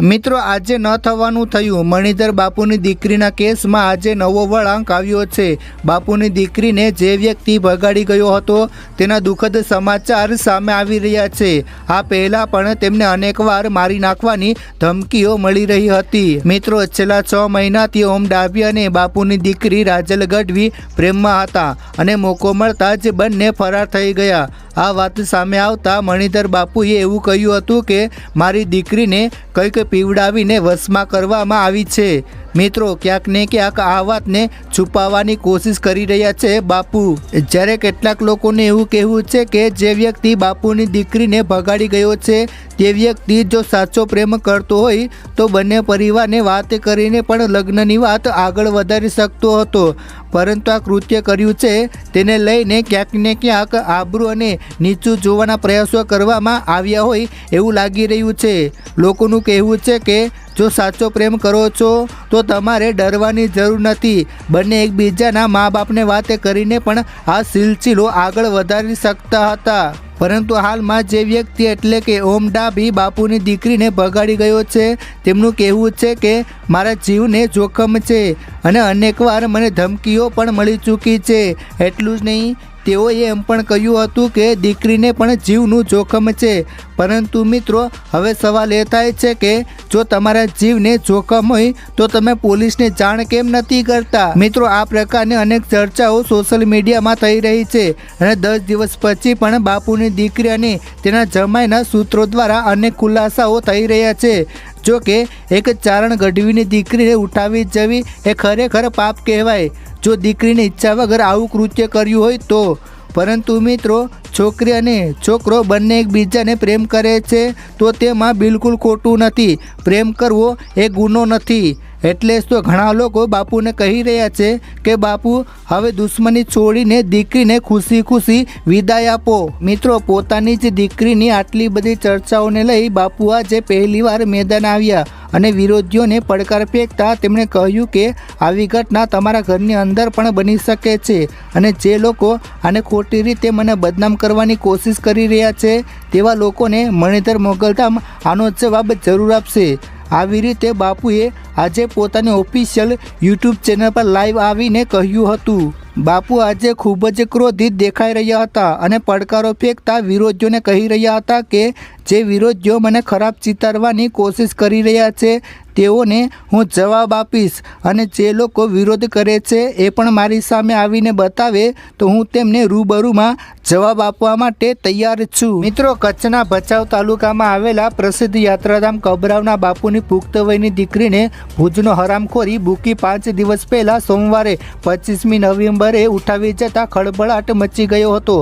મિત્રો, આજે ન થવાનું થયું. મણિધર બાપુની દીકરીના કેસમાં આજે નવો વળાંક આવ્યો છે. બાપુની દીકરીને જે વ્યક્તિ ભગાડી ગયો હતો, તેના દુઃખદ સમાચાર સામે આવી રહ્યા છે. આ પહેલાં પણ તેમને અનેકવાર મારી નાખવાની ધમકીઓ મળી રહી હતી. મિત્રો, છેલ્લા છ મહિનાથી ઓમ ડાભી અને બાપુની દીકરી રાજલ ગઢવી પ્રેમમાં હતા અને મોકો મળતા જ બંને ફરાર થઈ ગયા. આ વાત સામે આવતા મણિધર બાપુએ એવું કહ્યું હતું કે, મારી દીકરીને કંઈક પીવડાવીને વશમાં કરવામાં આવી છે. મિત્રો, ક્યાંક ને ક્યાંક આ વાતને છુપાવવાની કોશિશ કરી રહ્યા છે બાપુ. જ્યારે કેટલાક લોકોને એવું કહેવું છે કે, જે વ્યક્તિ બાપુની દીકરીને ભગાડી ગયો છે તે વ્યક્તિ જો સાચો પ્રેમ કરતો હોય, તો બંને પરિવારને વાત કરીને પણ લગ્નની વાત આગળ વધારી શકતો હતો. પરંતુ આ કૃત્ય કર્યું છે, તેને લઈને ક્યાંક ને ક્યાંક આબરૂ અને નીચું જોવાના પ્રયાસો કરવામાં આવ્યા હોય એવું લાગી રહ્યું છે. લોકોનું કહેવું છે કે, જો સાચો પ્રેમ કરો છો, તો તમારે ડરવાની જરૂર નથી. બંને એકબીજાના મા બાપને વાત કરીને પણ આ સિલસિલો આગળ વધારી શકતા હતા. પરંતુ હાલમાં જે વ્યક્તિ એટલે કે ઓમ ડાભી બાપુની દીકરીને ભગાડી ગયો છે, તેમનું કહેવું છે કે, મારા જીવને જોખમ છે. અને અનેકવાર મને ધમકીઓ પણ મળી ચૂકી છે. એટલું જ નહીં, તેઓએ એમ પણ કહ્યું હતું કે દીકરીને પણ જીવનું જોખમ છે. પરંતુ મિત્રો, હવે સવાલ એ થાય છે કે જો તમારા જીવને જોખમ હોય, તો તમે પોલીસને જાણ કેમ નથી કરતા? મિત્રો, આ પ્રકારની અનેક ચર્ચાઓ સોશિયલ મીડિયામાં થઈ રહી છે અને દસ દિવસ પછી પણ બાપુની દીકરી અને તેના જમાઈના સૂત્રો દ્વારા અનેક ખુલાસાઓ થઈ રહ્યા છે. જો કે એક ચારણ ગઢવીની દીકરીને ઉઠાવી જવી એ ખરેખર પાપ કહેવાય. જો દીકરીની ઈચ્છા વગર આવું કૃત્ય કર્યું હોય તો. પરંતુ મિત્રો, છોકરી અને છોકરો બંને એકબીજાને પ્રેમ કરે છે, તો તેમાં બિલકુલ ખોટું નથી. પ્રેમ કરવો એ ગુનો નથી. એટલે જ તો ઘણા લોકો બાપુને કહી રહ્યા છે કે, બાપુ, હવે દુશ્મની છોડીને દીકરીને ખુશી ખુશી વિદાય આપો. મિત્રો, પોતાની જ દીકરીની આટલી બધી ચર્ચાઓને લઈ બાપુ આજે પહેલીવાર મેદાન આવ્યા અને વિરોધીઓને પડકાર ફેંકતા તેમણે કહ્યું કે, આવી ઘટના તમારા ઘરની અંદર પણ બની શકે છે અને જે લોકો આને ખોટી રીતે મને બદનામ કરવાની કોશિશ કરી રહ્યા છે તેવા લોકોને મણિધર મોગલધામ આનો જવાબ જરૂર આપશે. આવી રીતે બાપુએ આજે પોતાની ઓફિશિયલ યુટ્યુબ ચેનલ પર લાઈવ આવીને કહ્યું હતું. બાપુ આજે ખૂબ જ ક્રોધિત દેખાઈ રહ્યા હતા અને પડકારો ફેંકતા વિરોધીઓને કહી રહ્યા હતા કે જે વિરોધીઓ મને ખરાબ ચિતારવાની કોશિશ કરી રહ્યા છે, તેઓને હું જવાબ આપીશ અને જે લોકો વિરોધ કરે છે એ પણ મારી સામે આવીને બતાવે, તો હું તેમને રૂબરૂમાં જવાબ આપવા માટે તૈયાર છું. મિત્રો, કચ્છના ભચાઉ તાલુકામાં આવેલા પ્રસિદ્ધ યાત્રાધામ કબરાવના બાપુની પુખ્ત વયની દીકરીને ભુજનો હરામખોરી બુકી પાંચ દિવસ પહેલાં સોમવારે પચીસમી નવેમ્બરે ઉઠાવી જતાં ખળબળાટ મચી ગયો હતો.